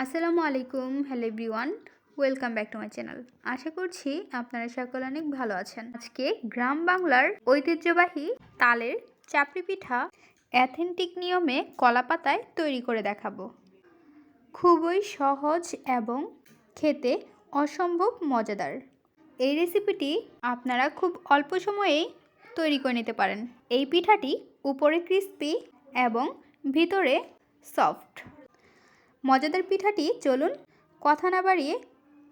আসসালামু আলাইকুম, hello everyone, welcome back to my channel. আশা করছি আপনারা সকলে অনেক ভালো আছেন। আজকে গ্রাম বাংলার ঐতিহ্যবাহী তালের চাপড়ি পিঠা অ্যাথেন্টিক নিয়মে কলা পাতায় তৈরি করে দেখাবো। খুবই সহজ এবং খেতে অসম্ভব মজাদার। এই রেসিপিটি আপনারা খুব অল্প সময়েই তৈরি করে নিতে পারেন। এই পিঠাটি উপরে ক্রিস্পি এবং ভিতরে সফট। মজাদার পিঠাটি চলুন কথা না বাড়িয়ে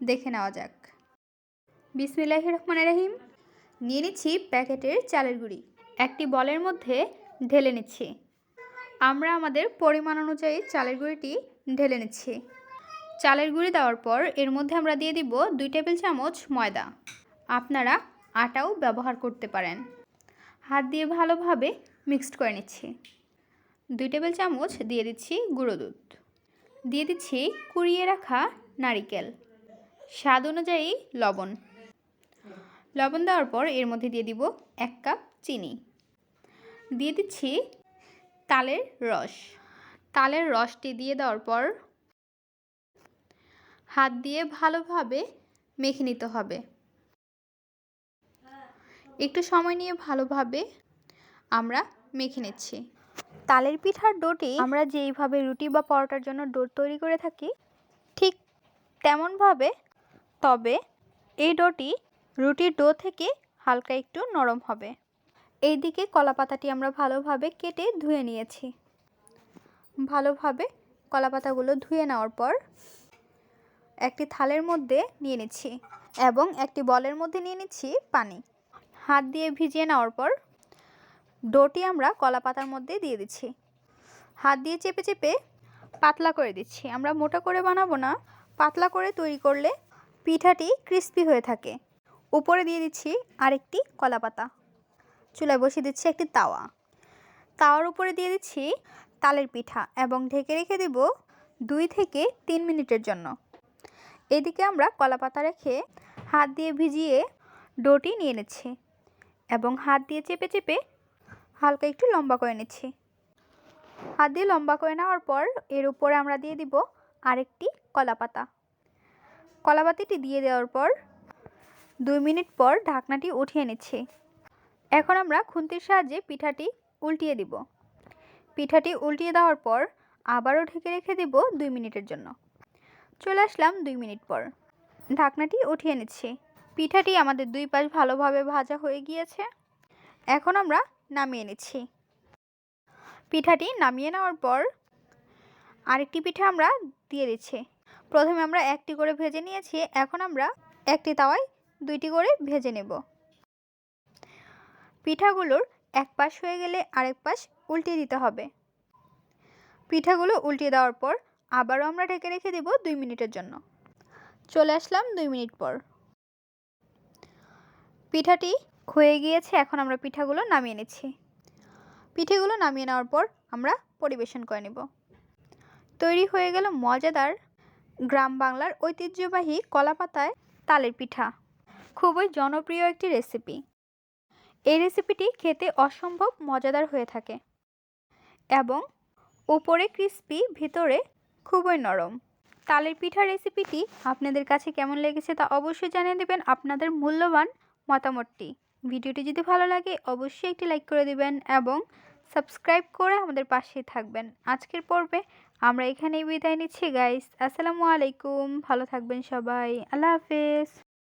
দেখে নেওয়া যাক। বিসমিল্লাহ রহমান রাহিম। নিয়ে নিচ্ছি প্যাকেটের চালের গুঁড়ি। একটি বলের মধ্যে ঢেলে নিচ্ছি। আমরা আমাদের পরিমাণ অনুযায়ী চালের গুঁড়িটি ঢেলে নিচ্ছি। চালের গুঁড়ি দেওয়ার পর এর মধ্যে আমরা দিয়ে দিব দুই টেবিল চামচ ময়দা। আপনারা আটাও ব্যবহার করতে পারেন। হাত দিয়ে ভালোভাবে মিক্সড করে নিচ্ছি। দুই টেবিল চামচ দিয়ে দিচ্ছি গুঁড়ো দুধ। দিয়ে দিচ্ছি কুড়িয়ে রাখা নারিকেল। স্বাদ অনুযায়ী লবণ। লবণ দেওয়ার পর এর মধ্যে দিয়ে দিব এক কাপ চিনি। দিয়ে দিচ্ছি তালের রস। তালের রসটি দিয়ে দেওয়ার পর হাত দিয়ে ভালোভাবে মেখে নিতে হবে। একটু সময় নিয়ে ভালোভাবে আমরা মেখে নিচ্ছি। তালের পিঠার ডোটি আমরা যেইভাবে রুটি বা পরোটার জন্য ডো তৈরি করে থাকি, ঠিক তেমনভাবে, তবে এই ডোটি রুটির ডো থেকে হালকা একটু নরম হবে। এই দিকে কলা পাতাটি আমরা ভালোভাবে কেটে ধুয়ে নিয়েছি। ভালোভাবে কলা পাতাগুলো ধুয়ে নেওয়ার পর একটি থালের মধ্যে নিয়ে নিচ্ছি এবং একটি বলের মধ্যে নিয়ে নিচ্ছি পানি। হাত দিয়ে ভিজিয়ে নেওয়ার পর ডোটি আমরা কলা পাতার মধ্যে দিয়ে দিচ্ছি। হাত দিয়ে চেপে চেপে পাতলা করে দিচ্ছি। আমরা মোটা করে বানাবো না, পাতলা করে তৈরি করলে পিঠাটি ক্রিস্পি হয়ে থাকে। উপরে দিয়ে দিচ্ছি আরেকটি কলা পাতা। চুলায় বসিয়ে দিচ্ছি একটি তাওয়া। তাওয়ার উপরে দিয়ে দিচ্ছি তালের পিঠা এবং ঢেকে রেখে দেব দুই থেকে তিন মিনিটের জন্য। এদিকে আমরা কলা পাতা রেখে হাত দিয়ে ভিজিয়ে ডোটি নিয়ে নিচ্ছি এবং হাত দিয়ে চেপে চেপে হালকা একটু লম্বা করে নিচ্ছি। হাত দিয়ে লম্বা করে নেওয়ার পর এর উপরে আমরা দিয়ে দিব আরেকটি কলা পাতা কলা পাতাটি দিয়ে দেওয়ার পর দুই মিনিট পর ঢাকনাটি উঠিয়ে নিচ্ছি। এখন আমরা খুন্তির সাহায্যে পিঠাটি উল্টিয়ে দিব। পিঠাটি উল্টিয়ে দেওয়ার পর আবারও ঢেকে রেখে দেব দুই মিনিটের জন্য। চলে আসলাম দুই মিনিট পর। ঢাকনাটি উঠিয়ে নিচ্ছি। পিঠাটি আমাদের দুই পাশ ভালোভাবে ভাজা হয়ে গিয়েছে। এখন আমরা নামিয়ে নিচ্ছি পিঠাটি নামিয়ে নেওয়ার পর আরেকটি পিঠা আমরা দিয়ে দিচ্ছি। প্রথমে আমরা একটি করে ভেজে নিয়েছি, এখন আমরা একটি তাওয়ায় দুইটি করে ভেজে নেব। পিঠাগুলোর এক পাশ হয়ে গেলে আরেক পাশ উল্টিয়ে দিতে হবে। পিঠাগুলো উল্টিয়ে দেওয়ার পর আবারও আমরা ঢেকে রেখে দেব দুই মিনিটের জন্য। চলে আসলাম দুই মিনিট পর। পিঠাটি হয়ে গিয়েছে, এখন আমরা পিঠাগুলো নামিয়ে নিচ্ছি। পিঠেগুলো নামিয়ে নেওয়ার পর আমরা পরিবেশন করে নেব। তৈরি হয়ে গেল মজাদার গ্রাম বাংলার ঐতিহ্যবাহী কলাপাতায় তালের পিঠা। খুবই জনপ্রিয় একটি রেসিপি। এই রেসিপিটি খেতে অসম্ভব মজাদার হয়ে থাকে এবং উপরে ক্রিস্পি, ভিতরে খুবই নরম। তালের পিঠা রেসিপিটি আপনাদের কাছে কেমন লেগেছে তা অবশ্যই জানিয়ে দেবেন আপনাদের মূল্যবান মতামতটি। ভিডিওটি যদি ভালো লাগে, অবশ্যই একটি লাইক করে দিবেন এবং সাবস্ক্রাইব করে আমাদের পাশেই থাকবেন। আজকের পর্বে আমরা এখানেই বিদায় নিচ্ছি গাইস আসসালামু আলাইকুম। ভালো থাকবেন সবাই। আল্লাহ হাফেজ।